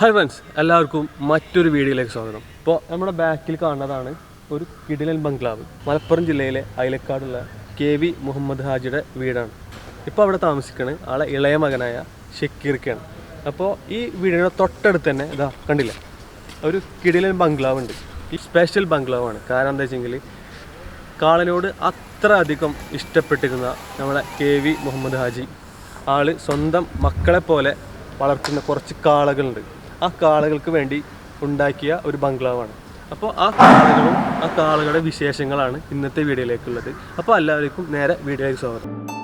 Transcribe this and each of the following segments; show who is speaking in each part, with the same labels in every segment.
Speaker 1: Hi friends എല്ലാവർക്കും മറ്റൊരു വീഡിയോയിലേക്ക് സ്വാഗതം. ഇപ്പോൾ നമ്മുടെ ബാക്കിൽ കാണുന്നതാണ് ഒരു കിടിലൻ ബംഗ്ലാവ്. മലപ്പുറം ജില്ലയിലെ അയലക്കാടുള്ള കെ വി മുഹമ്മദ് ഹാജിയുടെ വീടാണ്. ഇപ്പോൾ അവിടെ താമസിക്കുന്നത് ആളെ ഇളയ മകനായ ഷക്കീർക്കാണ്. അപ്പോൾ ഈ വീടിന്റെ തൊട്ടടുത്ത് തന്നെ ഇതാ കണ്ടില്ല? ഒരു കിടിലൻ ബംഗ്ലാവ് ഉണ്ട് ഈ സ്പെഷ്യൽ ബംഗ്ലാവാണ്. കാരണം എന്താ വെച്ചെങ്കിൽ കാളനോട് അത്ര അധികം ഇഷ്ടപ്പെട്ടിരുന്ന നമ്മളെ കെ വി മുഹമ്മദ് ഹാജി. ആൾ സ്വന്തം മക്കളെ പോലെ വളർത്തുന്ന കുറച്ച് കാളകളുണ്ട്. ആ കാളകൾക്ക് വേണ്ടി ഉണ്ടാക്കിയ ഒരു ബംഗ്ലാവാണ്. അപ്പോൾ ആ കാളകളും ആ കാളകളുടെ വിശേഷങ്ങളാണ് ഇന്നത്തെ വീഡിയോയിലേക്കുള്ളത്. അപ്പോൾ എല്ലാവർക്കും നേരെ വീഡിയോയിലേക്ക് സ്വാഗതം.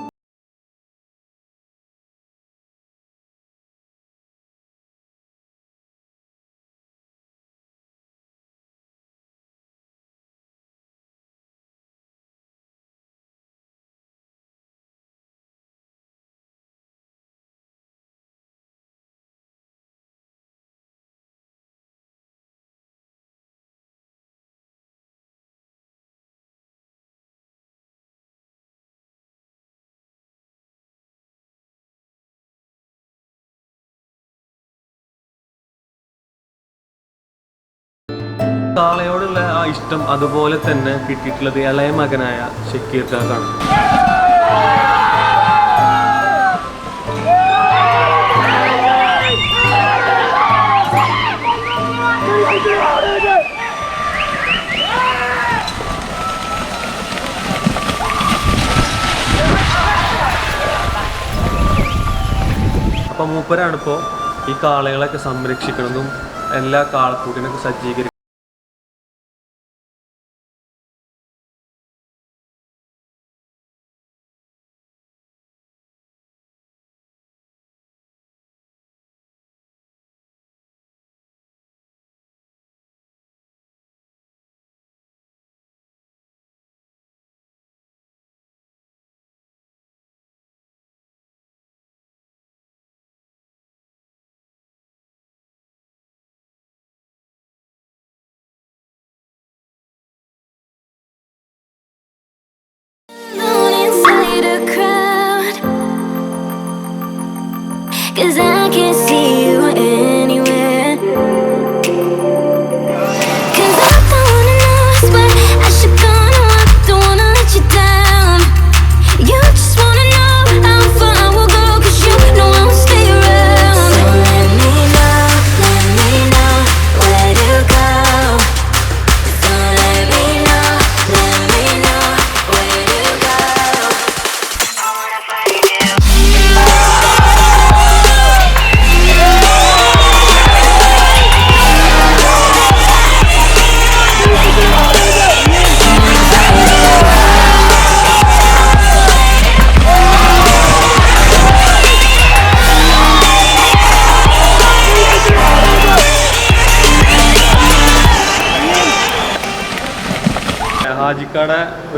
Speaker 1: കാളയോടുള്ള ആ ഇഷ്ടം അതുപോലെ തന്നെ കിട്ടിയിട്ടുള്ളത് ഇളയ മകനായ ഷക്കീർ കാക്കാണ്. അപ്പൊ മൂപ്പരാണ് ഇപ്പോൾ ഈ കാളകളൊക്കെ സംരക്ഷിക്കുന്നതും എല്ലാ കാളക്കൂട്ടിനൊക്കെ സജ്ജീകരിക്കും
Speaker 2: Cause I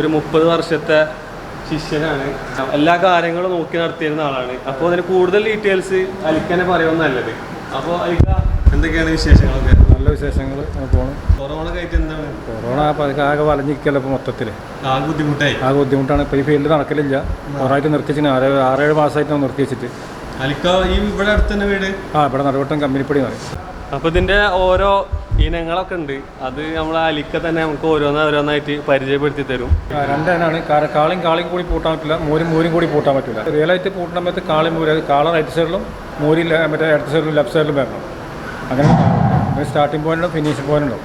Speaker 1: ഒരു മുപ്പത് വർഷത്തെ ശിഷ്യനാണ്. എല്ലാ കാര്യങ്ങളും നോക്കി നടത്തിയിരുന്ന ആളാണ്. അപ്പോൾ അതിന് കൂടുതൽ ഡീറ്റെയിൽസ് അലിക്കനെ പറയുമെന്ന് നല്ലത്. അപ്പോൾ അലിക്ക എന്തൊക്കെയാണ് വിശേഷങ്ങളൊക്കെ?
Speaker 3: നല്ല വിശേഷങ്ങൾ പോകണം
Speaker 1: കൊറോണ കഴിഞ്ഞിട്ട് എന്താണ്?
Speaker 3: കൊറോണ ആകെ വലഞ്ഞിരിക്കല്ലോ ഇപ്പോൾ മൊത്തത്തിൽ
Speaker 1: ആകെ ബുദ്ധിമുട്ടായി.
Speaker 3: ആകെ ബുദ്ധിമുട്ടാണ്. ഇപ്പോൾ ഈ ഫീൽഡ് നടക്കലില്ല. കുറേയായിട്ട് നിർത്തിച്ചിന്. ആറ് ആറേഴ് മാസമായിട്ട് നിർത്തി വെച്ചിട്ട്
Speaker 1: അലിക്ക ഈ ഇവിടെ അടുത്ത് തന്നെ വീട്?
Speaker 3: ആ ഇവിടെ നടുവട്ടം കമ്പനിപ്പടി പറയും.
Speaker 1: അപ്പോൾ ഇതിന്റെ ഓരോ ഇനങ്ങളൊക്കെ ഉണ്ട്. അത് നമ്മൾ അലിക്ക തന്നെ നമുക്ക് ഓരോന്ന് ഓരോന്നായിട്ട് പരിചയപ്പെടുത്തി തരും.
Speaker 3: രണ്ടെണ്ണാണ്. കാളിയും കാളിയും കൂടി പൂട്ടാൻ പറ്റില്ല. മോരും മോരും കൂടി പൂട്ടാൻ പറ്റില്ല. റിയലായിട്ട് പൂട്ടുന്ന സമയത്ത് കാളി മോര് അത് കാള റൈറ്റ് സൈഡിലും മോരി മറ്റേ ഇടത്ത് സൈഡിലും ലെഫ്റ്റ് സൈഡിലും വരണം. അങ്ങനെ സ്റ്റാർട്ടിംഗ് പോയിന്റും ഫിനിഷിംഗ് പോയിന്റും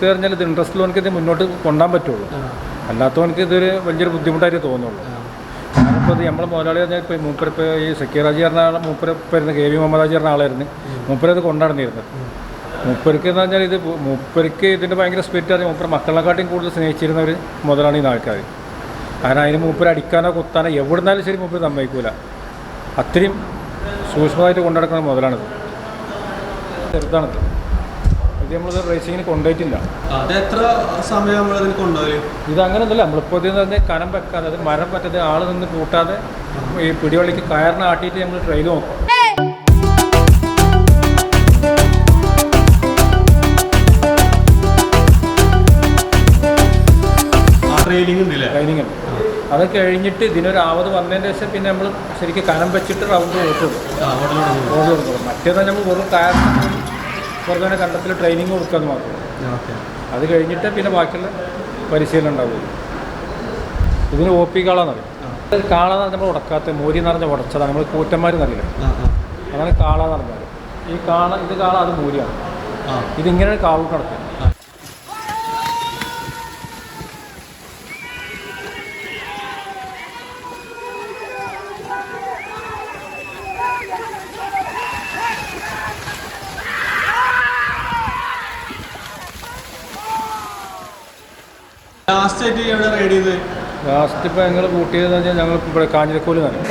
Speaker 3: ഇൻട്രസ്റ്റ് പറഞ്ഞാൽ ഇത് ഇൻട്രസ്റ്റ് ഉള്ളവർക്ക് ഇത് മുന്നോട്ട് കൊണ്ടാൻ പറ്റുള്ളൂ. അല്ലാത്തവനക്ക് ഇതൊരു വലിയൊരു ബുദ്ധിമുട്ടായിട്ട് തോന്നുള്ളൂ. ഞാനിപ്പോൾ ഇത് നമ്മളെ മുതലാളി പറഞ്ഞാൽ ഇപ്പോൾ മൂപ്പരിപ്പോൾ ഈ സക്കീറാജി പറഞ്ഞ ആളെ മൂപ്പരപ്പായിരുന്നു കെ വി മുഹമ്മദാജി പറഞ്ഞ ആളായിരുന്നു. മൂപ്പരത് കൊണ്ടാടുന്നിരുന്നത്. മൂപ്പർക്ക് എന്ന് പറഞ്ഞാൽ ഇത് മൂപ്പർക്ക് ഇതിന്റെ ഭയങ്കര സ്പിരിറ്റ് അറിയാം മൂപ്പര മക്കളെക്കാട്ടിയും കൂടുതൽ സ്നേഹിച്ചിരുന്നവർ മുതലാണ് ഈ ആൾക്കാർ കാരണം അതിന് മൂപ്പര അടിക്കാനോ കുത്താനോ എവിടുന്നാലും ശരി മൂപ്പര് സമ്മതിക്കൂല. അത്രയും സൂക്ഷ്മമായിട്ട് കൊണ്ടുനടക്കുന്ന മുതലാണിത്. ചെറുതാണിത്. ഇത് നമ്മൾ റേസിങ്ങിന് കൊണ്ടുപോയിട്ടില്ല.
Speaker 1: അത് എത്ര സമയം നമ്മൾ കൊണ്ടുപോയി
Speaker 3: ഇത് അങ്ങനെ ഒന്നുമില്ല നമ്മളിപ്പോൾ ഇത് തന്നെ കനം വെക്കാതെ അത് മരം പറ്റാതെ ആൾ നിന്ന് കൂട്ടാതെ ഈ പിടിവള്ളിക്ക് കയറിന് ആട്ടിയിട്ട് നമ്മൾ ട്രെയിൽ നോക്കും.
Speaker 1: ട്രെയിനിങ് ഉണ്ടല്ലേ?
Speaker 3: ട്രെയിനിങ് ഉണ്ട്. അത് കഴിഞ്ഞിട്ട് ഇതിനൊരു ആവത് വന്നതിന് ശേഷം പിന്നെ നമ്മൾ ശരിക്കും കനം വെച്ചിട്ട് റൗണ്ട് ഓട്ടുള്ളൂ മറ്റേതാണ് നമ്മൾ വെറും കയറിന് തന്നെ കണ്ടത്തിൽ ട്രെയിനിങ് കൊടുക്കാന്ന് മാത്രം. അത് കഴിഞ്ഞിട്ട് പിന്നെ ബാക്കിയുള്ള പരിശീലനം ഉണ്ടാവുള്ളൂ. ഇതിന് ഒ പി കാളാന്ന് പറയും. കാള എന്ന് നമ്മൾ ഉടക്കാത്ത മോരി എന്ന് പറഞ്ഞാൽ ഉടച്ചതാണ്. നമ്മൾ കൂറ്റന്മാർ എന്നറിയില്ല
Speaker 1: അങ്ങനെ കാളാന്ന്
Speaker 3: അതാണ് കാള എന്ന് പറഞ്ഞാൽ ഈ കാള ഇത് കാള അത് മൂരിയാണ്. ഇതിങ്ങനെ കാവ് കിടക്കും
Speaker 1: ലാസ്റ്റ് എവിടെ റൈഡ് ചെയ്ത്
Speaker 3: ലാസ്റ്റ് ഇപ്പോൾ ഞങ്ങൾ കൂട്ടിയതെന്ന് പറഞ്ഞാൽ ഞങ്ങൾ ഇവിടെ കാഞ്ഞിരക്കോൽ തന്നെ.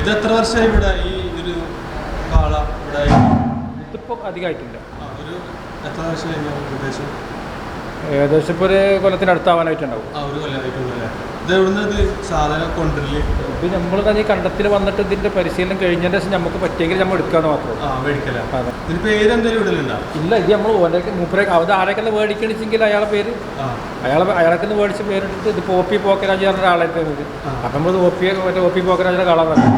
Speaker 1: ഇത് എത്ര വർഷമായി ഇവിടെ ഈ ഒരു കാള ഇവിടെ
Speaker 3: ഇതിപ്പോൾ അധികമായിട്ടില്ല.
Speaker 1: ഒരു എത്ര വർഷമായി ഏകദേശം
Speaker 3: ഏകദേശം ഇപ്പോൾ ഒരു കൊല്ലത്തിനടുത്താവാനായിട്ടുണ്ടാവും
Speaker 1: ഇത്
Speaker 3: കൊണ്ടുവരൽ? നമ്മൾ തന്നെ ഈ കണ്ടത്തിൽ വന്നിട്ട് ഇതിന്റെ പരിശീലനം കഴിഞ്ഞതിന് ശേഷം നമുക്ക് പറ്റിയെങ്കിൽ നമ്മൾ എടുക്കാമെന്ന് മാത്രം ഇല്ല ഇത് നമ്മൾ മൂപ്പരെ അത് ആരൊക്കെ മേടിക്കണിച്ചെങ്കിൽ അയാളെ പേര്.
Speaker 1: അയാൾ
Speaker 3: അയാളെ അയാൾക്ക് നിന്ന് മേടിച്ച് പേരെടുത്ത് ഇത് പോപ്പി പോക്കരാജ് പറഞ്ഞ ഒരാളായിട്ട് ഇത്. അപ്പം നമ്മൾ ഓപ്പി മറ്റേ ഓപ്പി പോക്കരാജിന്റെ തന്നെ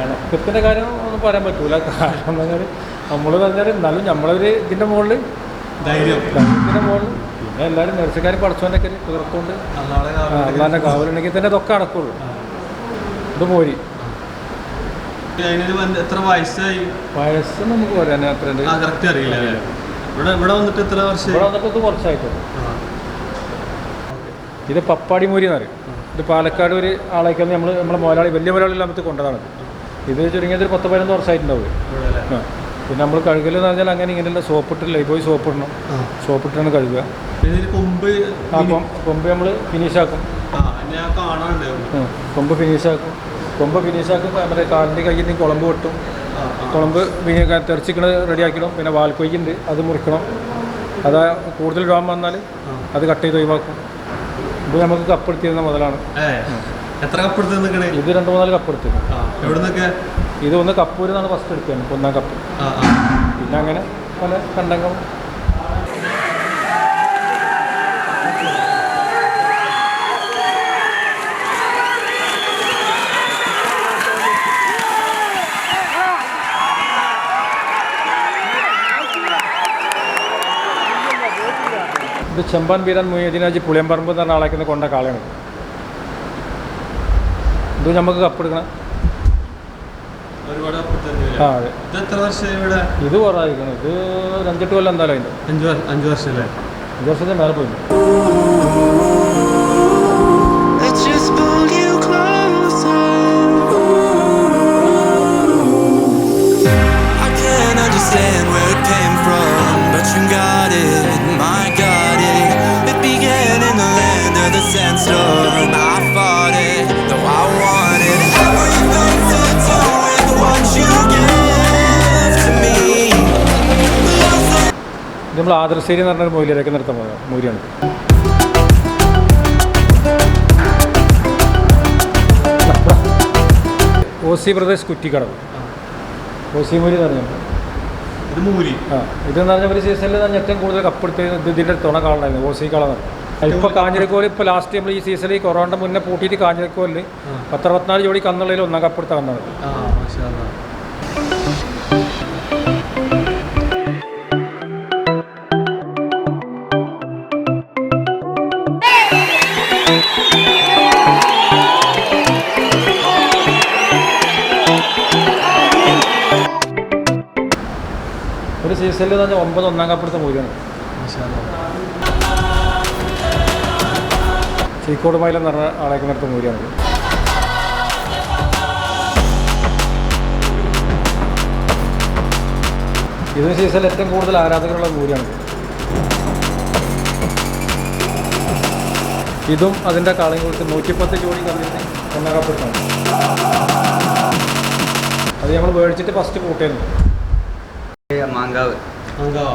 Speaker 3: ഇണക്കത്തിന്റെ കാര്യം ഒന്നും പറയാൻ പറ്റൂല. കാരണം നമ്മൾ പറഞ്ഞാൽ എന്നാലും നമ്മളൊരു ഇതിന്റെ മുകളിൽ
Speaker 1: ധൈര്യം.
Speaker 3: പിന്നെ എല്ലാവരും നഴ്സുകാർ പഠിച്ചോണ്ടൊക്കെ തീർത്തുകൊണ്ട്
Speaker 1: നാളെ
Speaker 3: അള്ളാന്റെ കാവലുണ്ടെങ്കിൽ തന്നെ ഇതൊക്കെ നടക്കുള്ളൂ ഇത് പോരി.
Speaker 1: എത്ര വയസ്സായി?
Speaker 3: വയസ്സ് നമുക്ക് പറയാൻ അത്ര
Speaker 1: കറക്റ്റ് അറിയില്ല ഇവിടെ ഇവിടെ വന്നിട്ട് എത്ര വർഷം
Speaker 3: ഇവിടെ വന്നിട്ട് ഇത് കുറച്ചായിട്ടുള്ളൂ ഇത് പപ്പാടി മൂരി എന്ന് പറയും. ഇത് പാലക്കാട് ഒരു ആളേക്ക് നമ്മൾ നമ്മളെ മുതലാളി വലിയ മുതലാളി ഇല്ലാമത്ത് കൊണ്ടതാണ് ഇത്. ചുരുങ്ങിയത് ഒരു പത്ത് പതിനൊന്ന് വർഷമായിട്ടുണ്ടാവും പിന്നെ നമ്മൾ കഴുകൽ എന്ന് പറഞ്ഞാൽ അങ്ങനെ ഇങ്ങനെയുള്ള സോപ്പിട്ട് ലൈബോയ് സോപ്പ് ഇടണം
Speaker 1: സോപ്പ്
Speaker 3: സോപ്പിട്ടാണ് കഴുകുക.
Speaker 1: കൊമ്പ്
Speaker 3: ആ കൊ- കൊമ്പ് നമ്മൾ ഫിനിഷാക്കും. കൊമ്പ് ഫിനിഷാക്കും കൊമ്പ് ഫിനിഷാക്കും മറ്റേ കാലിന്റെ കയ്യിൽ നിന്ന് കുളമ്പ് വെട്ടും. കുളമ്പ് തെറിച്ചിക്കണ റെഡിയാക്കണം പിന്നെ വാൽക്കൊയ്ക്കുണ്ട് അത് മുറിക്കണം. അത് കൂടുതൽ രോഗം വന്നാൽ അത് കട്ട് ചെയ്ത് ഒഴിവാക്കും. ഇത് നമുക്ക് കപ്പെടുത്തിയിരുന്ന മുതലാണ്.
Speaker 1: എത്ര കപ്പെടുത്ത്
Speaker 3: ഇത് രണ്ട് മൂന്നാൽ കപ്പെടുത്തി
Speaker 1: എവിടെ എവിടുന്നൊക്കെ?
Speaker 3: ഇത് ഒന്ന് കപ്പൂരെന്നാണ് ഫസ്റ്റ് എടുക്കുന്നത് ഒന്നാം കപ്പ് പിന്നെ അങ്ങനെ പല കണ്ടങ്ങളും ഇത് ചെമ്പാൻ ബീരാൻ മുയദിനാജി പുളിയമ്പറമ്പ് എന്ന് പറഞ്ഞ ആളേക്കുന്ന കൊണ്ട കാളയാണ്. ഇത് നമുക്ക് കപ്പെടുക്കണം? ആ അതെ.
Speaker 1: ഇത്
Speaker 3: കുറവായിരിക്കണം. ഇത് അഞ്ചെട്ട് കൊല്ലം എന്തായാലും
Speaker 1: അഞ്ച് വർഷം അഞ്ച് വർഷം അല്ലേ?
Speaker 3: അഞ്ച് വർഷത്തെ മേലെ പോയി നമ്മൾ ആദർശേരി എന്ന് പറഞ്ഞൊരു മൂല്യരൊക്കെ നിർത്താൻ പോകുന്നത് മൂല്യമാണ് ഒ സി പ്രദേശ് കുറ്റിക്കടവ്. ഒ സി മൂലി എന്ന് പറഞ്ഞാൽ
Speaker 1: ഇത്
Speaker 3: ആ ഇതെന്ന് പറഞ്ഞ ഒരു സീസണിൽ ഞാൻ ഏറ്റവും കൂടുതൽ കപ്പെടുത്ത് ഇത് ഇതിന്റെ തുണ കാളുണ്ടായിരുന്നു ഒ സി കളർ ഇപ്പോൾ കാഞ്ഞിരക്കോൽ ഇപ്പോൾ ലാസ്റ്റ് നമ്മൾ ഈ സീസണിൽ കൊറോണ മുന്നേ പൂട്ടിയിട്ട് കാഞ്ഞിരക്കോലിൽ പത്തറുപത്തിനാല് ജോഡി കന്നുള്ളതിൽ ഒന്നാം കപ്പെടുത്ത കന്നാണ് തന്നെ ഒമ്പത് ഒന്നാം കപ്പുറത്തെ മൂല്യമാണ്. ചീക്കോട് മൈലം എന്ന് പറഞ്ഞ ആളേക്ക് നിർത്ത മൂല്യമാണ്. ഇതിന് സീസണിൽ ഏറ്റവും കൂടുതൽ ആരാധകരുള്ള മൂല്യമാണ്. ഇതും അതിന്റെ കാളയും കൊടുത്ത് നൂറ്റിപ്പത്ത് ജോഡി കമ്മിന് ഒന്നാകപ്പെടുത്താണ് അത് നമ്മൾ മേടിച്ചിട്ട് ഫസ്റ്റ് കൂട്ടിയിരുന്നു
Speaker 4: മാങ്കാവ്.
Speaker 1: അങ്കാവാ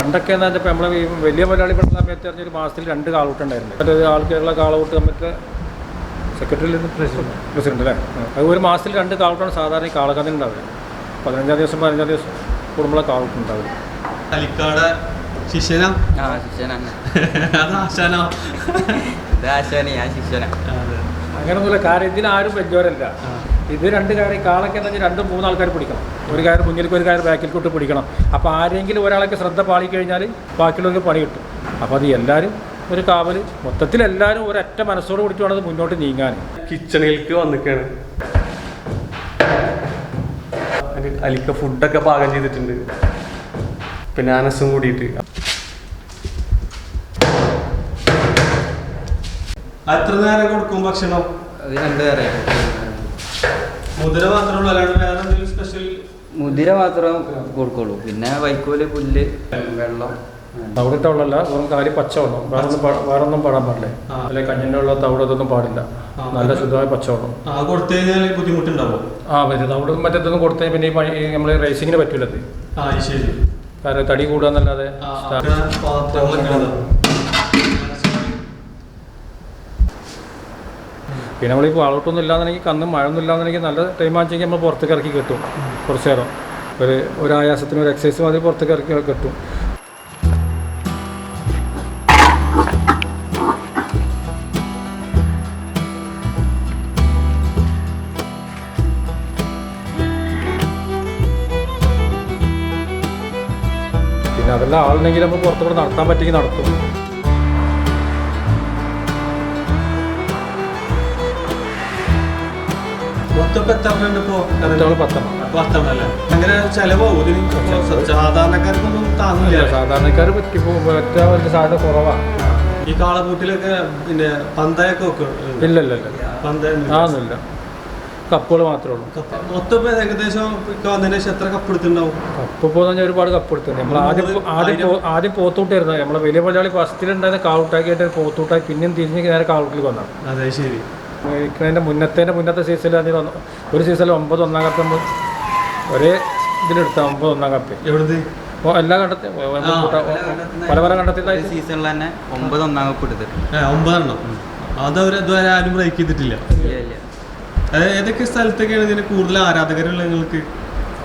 Speaker 3: പണ്ടൊക്കെ എന്ന് വെച്ചപ്പോൾ നമ്മളെ ഈ വലിയ മലയാളി പെട്ട സമയത്ത് പറഞ്ഞൊരു മാസത്തിൽ രണ്ട് കാളൂട്ടുണ്ടായിരുന്നു മറ്റേ ആൾക്കാരുള്ള കേരള നമുക്ക് സെക്രട്ടറിയിൽ നിന്ന് പ്രസിഡന്റ് പ്രസിഡന്റ് അല്ലേ? അത് ഒരു മാസത്തിൽ രണ്ട് കാളൂട്ടാണ് സാധാരണ ഈ കാളകഥ ഉണ്ടാവുക. പതിനഞ്ചാം ദിവസം പതിനഞ്ചാം ദിവസം കൂടുമ്പോഴെ കാളൂട്ടുണ്ടാവുക
Speaker 1: തലിക്കാട് ശിഷ്യനാ?
Speaker 4: ആ ശിഷ്യനാണ്.
Speaker 1: അത് ആശാനോ?
Speaker 4: ഇത് ആശാനെ ഞാൻ ശിഷ്യന.
Speaker 3: അങ്ങനെയൊന്നുമില്ല കാര്യം ഇതിന് ആരും വെജോരല്ല ഇത് രണ്ട് കാര്യം കാളൊക്കെ എന്ന് വെച്ചാൽ രണ്ടും മൂന്ന് ആൾക്കാർ പിടിക്കണം. ഒരു കാര്യം മുന്നിലേക്ക് ഒരു കാര്യം ബാക്കിൽക്കോട്ട് പിടിക്കണം. അപ്പോൾ ആരെങ്കിലും ഒരാളൊക്കെ ശ്രദ്ധ പാളി കഴിഞ്ഞാൽ ബാക്കിയുള്ളവർക്ക് പണി കിട്ടും. അപ്പോൾ അത് എല്ലാവരും ഒരു കാവൽ മൊത്തത്തിൽ എല്ലാവരും ഒരൊറ്റ മനസ്സോട് കൂടി വേണം അത് മുന്നോട്ട് നീങ്ങാൻ.
Speaker 1: കിച്ചണിലേക്ക് വന്നിക്കാണ്. അലിക്ക ഫുഡൊക്കെ പാകം ചെയ്തിട്ടുണ്ട്. പിന്നെ അനസും കൂടിയിട്ട്. എത്ര നേരം കൊടുക്കും ഭക്ഷണം?
Speaker 4: രണ്ട് നേരം
Speaker 1: മുതിര മാത്രമേ ഉള്ളൂ അല്ലാണ്ട് വേറെ എന്തെങ്കിലും സ്പെഷ്യൽ
Speaker 4: മുതിര മാത്രം കൊടുക്കുള്ളൂ. പിന്നെ വൈക്കോൽ പുല്ല് വെള്ളം.
Speaker 3: തവിടിട്ട വെള്ളമല്ല വെറും കാലി പച്ച വെള്ളം വേറൊന്നും വേറൊന്നും പാടാൻ പാടില്ലേ. അല്ലെ കഞ്ഞിന്റെ വെള്ളം തവിട് ഇതൊന്നും പാടില്ല. നല്ല ശുദ്ധമായ പച്ചവെള്ളം.
Speaker 1: ആ കൊടുത്തു കഴിഞ്ഞാൽ ബുദ്ധിമുട്ടുണ്ടാവും?
Speaker 3: ആ വരും. തവിട് മറ്റേതൊന്നും കൊടുത്തേ പിന്നെ ഈ നമ്മൾ റേസിങ്ങിന് പറ്റൂലത്.
Speaker 1: ആ ശരി.
Speaker 3: കാരണം തടി കൂടുകയെന്നല്ലാതെ പിന്നെ നമ്മളിപ്പോൾ വളർട്ടൊന്നും ഇല്ലാന്നുണ്ടെങ്കിൽ കന്നും ഒന്നും ഇല്ലാന്നുണ്ടെങ്കിൽ നല്ല ടൈം ആണെങ്കിൽ നമ്മൾ പുറത്തേക്ക് ഇറക്കി കിട്ടും. കുറച്ച് നേരം. ഒരു ഒരു ആയാസത്തിന് ഒരു എക്സസൈസ് മാതിരി പുറത്തേക്ക് ഇറക്കി കിട്ടും. പിന്നെ അതെല്ലാം ആളുണ്ടെങ്കിൽ നമ്മൾ പുറത്തുകൂടെ നടത്താൻ പറ്റുമെങ്കിൽ നടത്തും.
Speaker 1: മൊത്തം ഇപ്പൊ? എത്ര എണ്ണം? ഉണ്ട് ഇപ്പോ
Speaker 3: മറ്റേ പത്തെണ്ണം
Speaker 1: പത്തെണ്ണം അല്ലേ? അങ്ങനെ ചെലവാകും ഇതിന്? സാധാരണക്കാർക്കൊന്നും താങ്ങില്ല
Speaker 3: സാധാരണക്കാർ പറ്റി പറ്റാൻ വലിയ സാധ്യത കുറവാണ്
Speaker 1: ഈ കാളപൂട്ടിലൊക്കെ പിന്നെ പന്തയൊക്കെ വെക്കും
Speaker 3: ഇല്ല കപ്പുകൾ മാത്രമേ ഉള്ളൂ.
Speaker 1: മൊത്തം ഏകദേശം വന്നതിന് ശേഷം എത്ര കപ്പ് എടുത്തിട്ടുണ്ടാവും?
Speaker 3: കപ്പ് പോകുന്ന ഒരുപാട് കപ്പ് എടുത്തിട്ടുണ്ട്. നമ്മൾ ആദ്യം ആദ്യം ആദ്യം പോത്തൂട്ടായിരുന്നു നമ്മളെ വലിയ മലയാളി ഫസ്റ്റിലുണ്ടായിരുന്ന കാവൂട്ടാക്കിയിട്ട് പോത്തൂട്ടായി പിന്നെയും തിരിഞ്ഞ് നേരെ കാവൂട്ടിൽ വന്നാണ്
Speaker 1: അതെ ശരി.
Speaker 3: അതിന്റെ മുന്നത്തേന്റെ മുന്നത്തെ സീസണിൽ അതിന് തന്നു ഒരു സീസണിൽ ഒമ്പത് ഒന്നാം കപ്പ് നമ്മൾ ഒരേ ഇതിലെടുത്ത ഒമ്പത് ഒന്നാം കപ്പ്
Speaker 1: എവിടുന്ന്?
Speaker 3: എല്ലാ കണ്ടത്തി പല പല കണ്ടത്തിലായി
Speaker 4: സീസണിൽ തന്നെ ഒമ്പത് ഒന്നാം കപ്പ്
Speaker 1: എടുത്തിട്ട്. ഒമ്പതെണ്ണം. അതവർ ഇതുവരെ ആരും ബ്രേക്ക് ചെയ്തിട്ടില്ല.
Speaker 4: ഇല്ല ഇല്ല.
Speaker 1: അത് ഏതൊക്കെ സ്ഥലത്തൊക്കെയാണ് ഇതിന് കൂടുതൽ ആരാധകരുള്ള നിങ്ങൾക്ക്?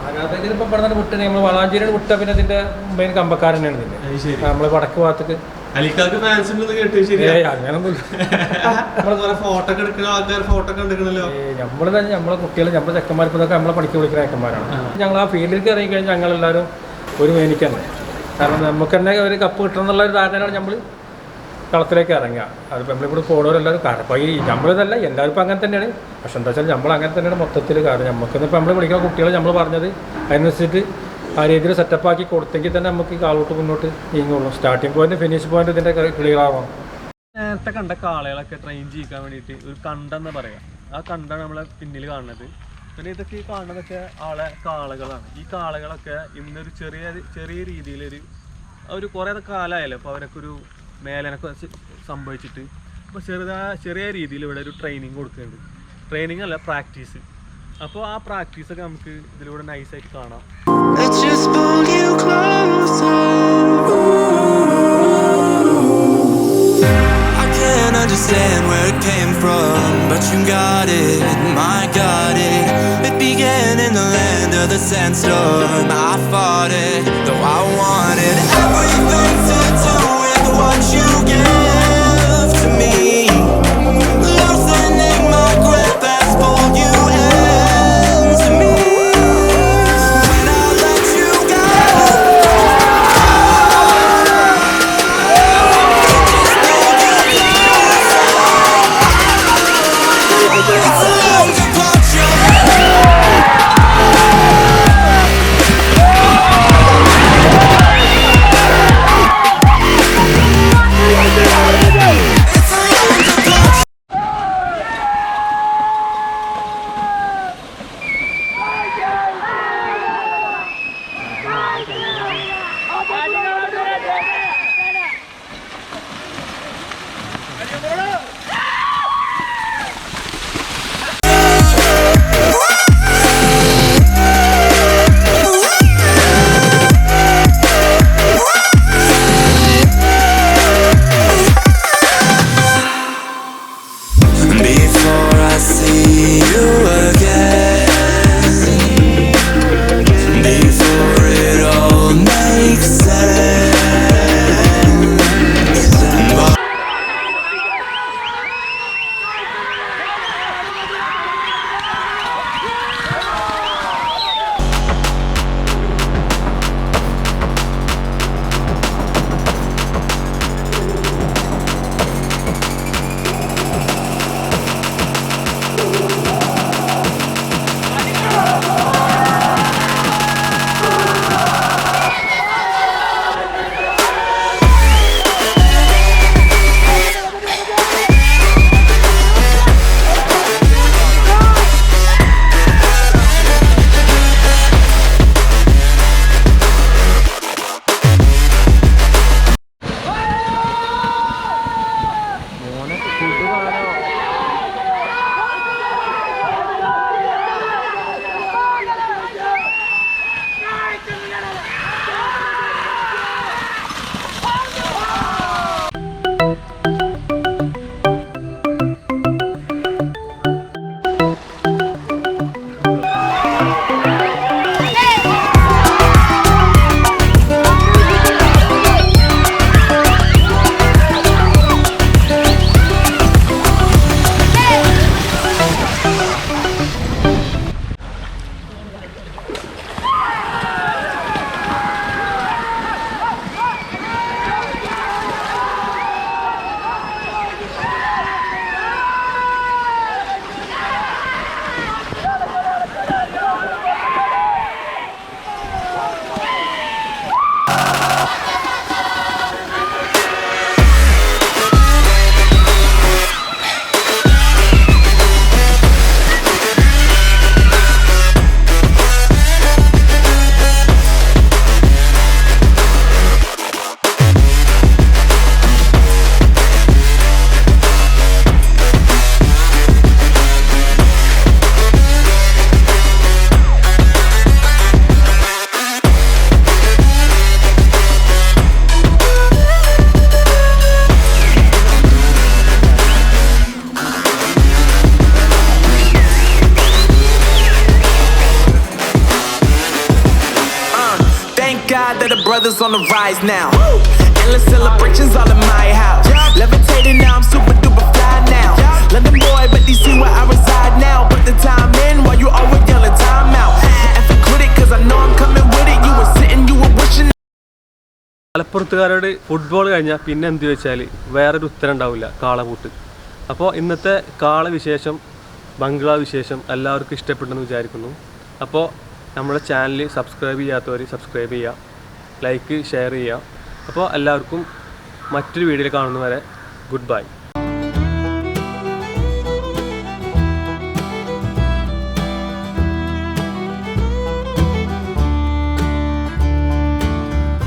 Speaker 3: ആരാധകർ ഇപ്പം ഇവിടെ നിന്ന് വിട്ട് നമ്മൾ വളാഞ്ചേരിയുടെ വിട്ട പിന്നെ അതിന്റെ മെയിൻ കമ്പക്കാരനാണ്
Speaker 1: ഇതിന്റെ
Speaker 3: നമ്മൾ വടക്ക് ഭാഗത്തേക്ക്
Speaker 1: അലിക്കാർക്ക് ഫാൻസ് ഉണ്ടെന്ന് കേട്ടു ശരി
Speaker 3: ഏയ് അങ്ങനൊന്നുമില്ല
Speaker 1: ഫോട്ടോ എടുക്കുന്ന ആൾക്കാർ ഫോട്ടോ എടുക്കണല്ലോ
Speaker 3: നമ്മൾ തന്നെ നമ്മളെ കുട്ടികൾ നമ്മളെ ചെക്കന്മാർ ഇപ്പോൾ ഇതൊക്കെ നമ്മളെ പഠിക്കാൻ വിളിക്കുന്ന ചെക്കന്മാരാണ്. ഞങ്ങൾ ആ ഫീൽഡിലേക്ക് ഇറങ്ങി കഴിഞ്ഞാൽ ഞങ്ങൾ എല്ലാവരും ഒരു മേനിക്കാണ് കാരണം നമുക്ക് തന്നെ ഒരു കപ്പ് കിട്ടണം എന്നുള്ള ഒരു ധാരണയാണ് നമ്മൾ കളത്തിലേക്ക് ഇറങ്ങുക. അതിപ്പോൾ നമ്മളിവിടെ പോണവരെല്ലാവരും കാരണം ഇപ്പോൾ ഈ നമ്മളിതല്ല എല്ലാവരും ഇപ്പം അങ്ങനെ തന്നെയാണ്. പക്ഷെ എന്താ വെച്ചാൽ നമ്മൾ അങ്ങനെ തന്നെയാണ് മൊത്തത്തിൽ കാരണം. നമുക്കിന്ന് ഇപ്പോൾ നമ്മൾ വിളിക്കുന്ന കുട്ടികളെ നമ്മൾ പറഞ്ഞത് അതിനനുസരിച്ചിട്ട് ആ രീതിയിൽ സെറ്റപ്പാക്കി കൊടുത്തെങ്കിൽ തന്നെ നമുക്ക് കാളോട്ട് മുന്നോട്ട് നീങ്ങുള്ളൂ. സ്റ്റാർട്ടിംഗ് പോയിന്റ് ഫിനിഷ് പോയിന്റ് ഇതിന്റെ ക്ലിയർ ആവാം
Speaker 1: നേരത്തെ കണ്ട കാളകളൊക്കെ ട്രെയിൻ ചെയ്യിക്കാൻ വേണ്ടിയിട്ട് ഒരു കണ്ടെന്ന് പറയാം. ആ കണ്ടാണ് നമ്മളെ പിന്നിൽ കാണുന്നത്. പിന്നെ ഇതൊക്കെ ഈ കാണുന്നതൊക്കെ ആളെ കാളകളാണ്. ഈ കാളകളൊക്കെ ഇന്നൊരു ചെറിയ ചെറിയ രീതിയിലൊരു ഒരു കുറേ കാലമായല്ലോ അപ്പോൾ അവരൊക്കെ ഒരു മേലനൊക്കെ സംഭവിച്ചിട്ട്. അപ്പോൾ ചെറുതായ ചെറിയ രീതിയിൽ ഇവിടെ ഒരു ട്രെയിനിങ് കൊടുക്കുന്നുണ്ട്. ട്രെയിനിങ് അല്ല പ്രാക്ടീസ് അപ്പോൾ ആ പ്രാക്ടീസൊക്കെ നമുക്ക് ഇതിലൂടെ നൈസായിട്ട് കാണാം.
Speaker 5: Understand where it came from, but you got it, my it. It began in the land of the sandstorm. I fought it, though I wanted everything to do with what you gave
Speaker 6: on the rise now. Endless celebrations all in my house. Levitating now, I'm super duper fly now. London boy, but DC where I reside now. Put the time in while you always yelling time out. And for critic, it, cause I know I'm coming with it. You were sitting, you were wishing.
Speaker 1: മലപ്പുറത്തുകാരോട് football കഴിഞ്ഞാൽ പിന്നെ എന്ത് ചോദിച്ചാൽ വേറൊരു ഉത്തരം ഉണ്ടാവില്ല കാളപൂട്ട് അപ്പോൾ ഇന്നത്തെ കാള വിശേഷം ബംഗ്ലാ വിശേഷം എല്ലാവർക്കും ഇഷ്ടപ്പെട്ടെന്ന് വിചാരിക്കുന്നു അപ്പോൾ നമ്മുടെ ചാനൽ സബ്സ്ക്രൈബ് ചെയ്യാത്തവർ സബ്സ്ക്രൈബ് ചെയ്യുക ലൈക്ക് ഷെയർ ചെയ്യുക അപ്പോൾ എല്ലാവർക്കും മറ്റൊരു വീഡിയോയിൽ കാണുന്നവരെ ഗുഡ് ബൈ.